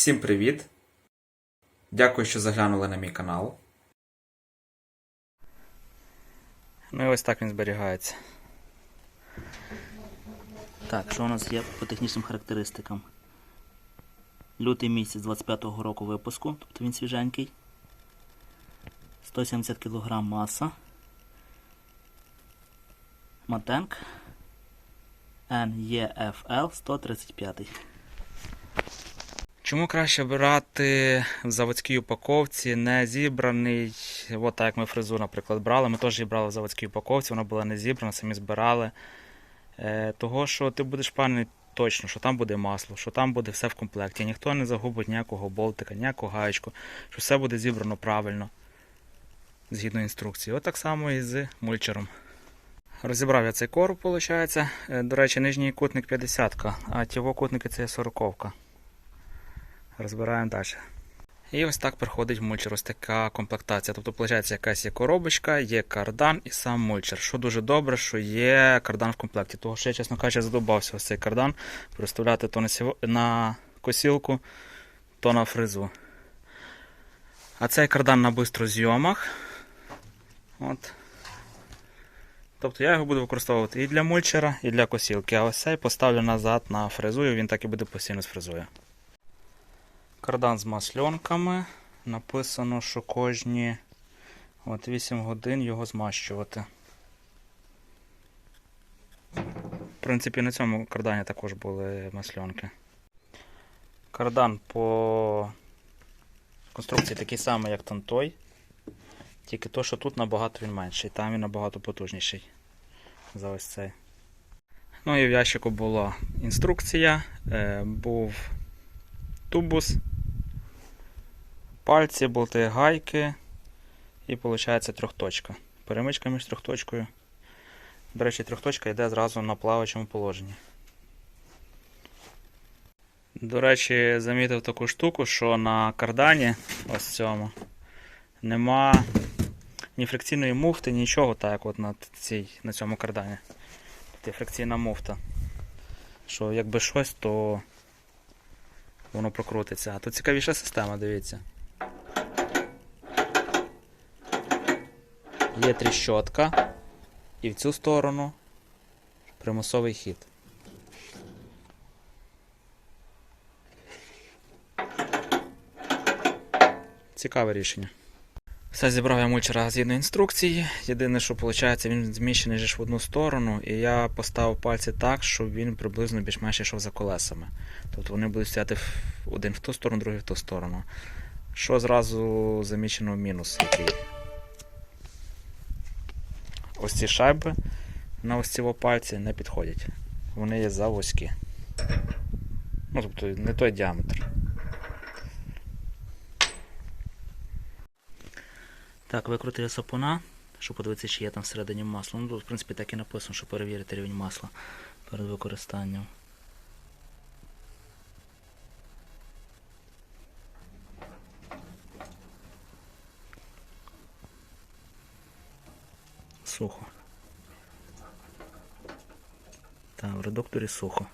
Всім привіт! Дякую, що заглянули на мій канал. Ну і ось так він зберігається. Так, що у нас є по технічним характеристикам? Лютий місяць 25-го року випуску, тобто він свіженький. 170 кг маса. Матенк NEFL 135. Чому краще брати в заводській упаковці, не зібраний, от так як ми фрезу, наприклад, брали. Ми теж її брали в заводській упаковці, вона була не зібрана, самі збирали. Е, того, що ти будеш впевнений точно, що там буде масло, що там буде все в комплекті. Ніхто не загубить ніякого болтика, ніякого гаєчку, що все буде зібрано правильно, згідно інструкції. От так само і з мульчером. Розібрав я цей короб, виходить. Е, До речі, нижній кутник 50, а ті кутники це 40. Розбираємо далі. І ось так приходить мульчер, ось така комплектація. Тобто, виходить, якась є коробочка, є кардан і сам мульчер. Що дуже добре, що є кардан в комплекті. Того що я, чесно кажучи, задобався ось цей кардан переставляти то на, косілку, то на фрезу. А цей кардан на бистрозйомах. От. Тобто я його буду використовувати і для мульчера, і для косілки. А ось цей поставлю назад на фрезу, і він так і буде постійно з фрезою. Кардан з масльонками. Написано, що кожні от 8 годин його змащувати. В принципі, на цьому кардані також були масльонки. Кардан по конструкції такий самий, як там той. Тільки то, що тут набагато він менший, там він набагато потужніший за ось цей. Ну і в ящику була інструкція, е, був тубус, пальці, болти, гайки і виходить трьохточка. Перемичка між трьохточкою. До речі, трьохточка йде зразу на плаваючому положенні. До речі, замітив таку штуку, що на кардані, ось цьому, нема ні фрикційної муфти, нічого, так як от на, цій, на цьому кардані. Тут є фрикційна муфта. Що якби щось, то воно прокрутиться. А тут цікавіша система, дивіться. Є тріщотка і в цю сторону примусовий хід. Цікаве рішення. Все зібрав я мульчера згідно інструкції. Єдине, що виходить, він зміщений ж в одну сторону, і я поставив пальці так, щоб він приблизно більш-менш йшов за колесами. Тобто вони будуть стояти один в ту сторону, другий в ту сторону. Що зразу замічено мінус який. Ось ці шайби на ось ці пальці не підходять. Вони є завузькі. Ну, тобто не той діаметр. Так, викрутили сапуна, щоб подивитися, чи є там всередині масло. Ну, тут, в принципі, так і написано, що перевірити рівень масла перед використанням. Сухо. Так, в редукторі сухо.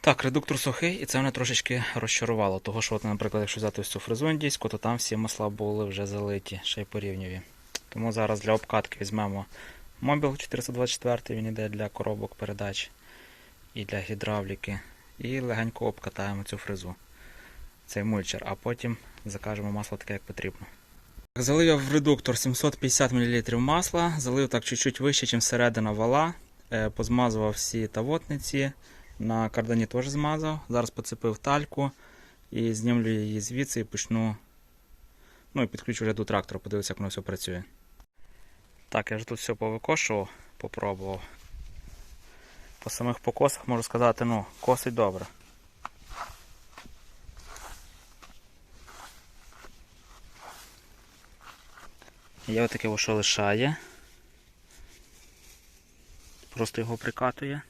Так, редуктор сухий, і це мене трошечки розчарувало. Того, що, от, наприклад, якщо взяти ось цю фрезу індійську, то там всі масла були вже залиті, ще й порівнюві. Тому зараз для обкатки візьмемо мобіл 424, він йде для коробок передач і для гідравліки. І легенько обкатаємо цю фрезу. Цей мульчер, а потім закажемо масло таке, як потрібно. Залив я в редуктор 750 мл масла, залив так чуть-чуть вище, ніж середина вала. Е, Позмазував всі тавотниці. На кардані теж змазав. Зараз поцепив тальку і знімлю її звідси і почну. Ну і підключу вже до трактора, подивлюся, як воно все працює. Так, я вже тут все повикошував, попробував. По самих покосах можу сказати, ну, косить добре. Є отаке, що лишає. Просто його прикатує.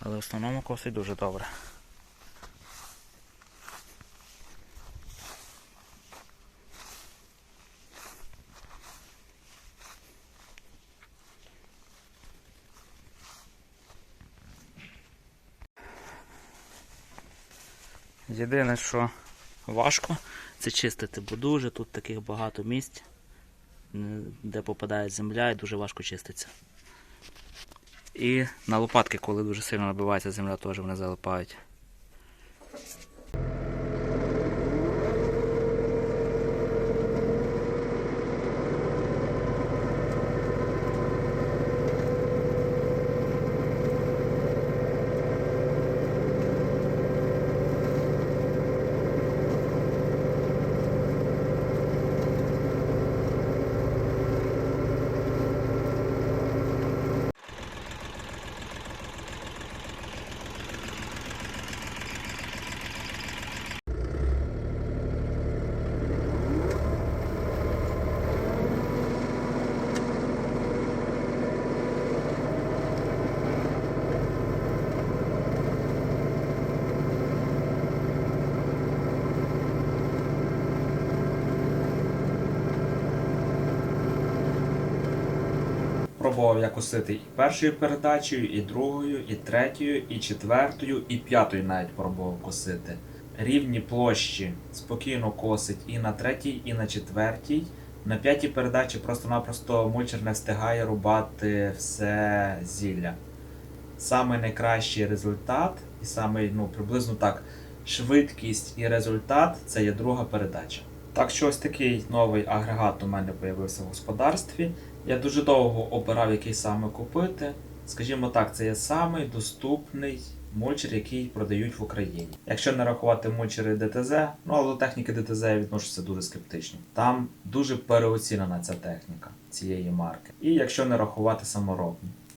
Але в основному косить дуже добре. Єдине, що важко це чистити, бо дуже тут таких багато місць, де попадає земля і дуже важко чиститься. І на лопатки, коли дуже сильно набивається земля, теж вони залипають. Пробував я косити і першою передачею, і другою, і третьою, і четвертою, і п'ятою навіть пробував косити. Рівні площі спокійно косить і на третій, і на четвертій. На п'ятій передачі просто-напросто мульчер не встигає рубати все зілля. Самий найкращий результат, і самий, ну, приблизно так, швидкість і результат це є друга передача. Так що ось такий новий агрегат у мене з'явився в господарстві. Я дуже довго обирав, який саме купити. Скажімо так, це є самий доступний мульчер, який продають в Україні. Якщо не рахувати мульчери ДТЗ, ну але до техніки ДТЗ я відношуся дуже скептично. Там дуже переоцінена ця техніка цієї марки. І якщо не рахувати саморобні.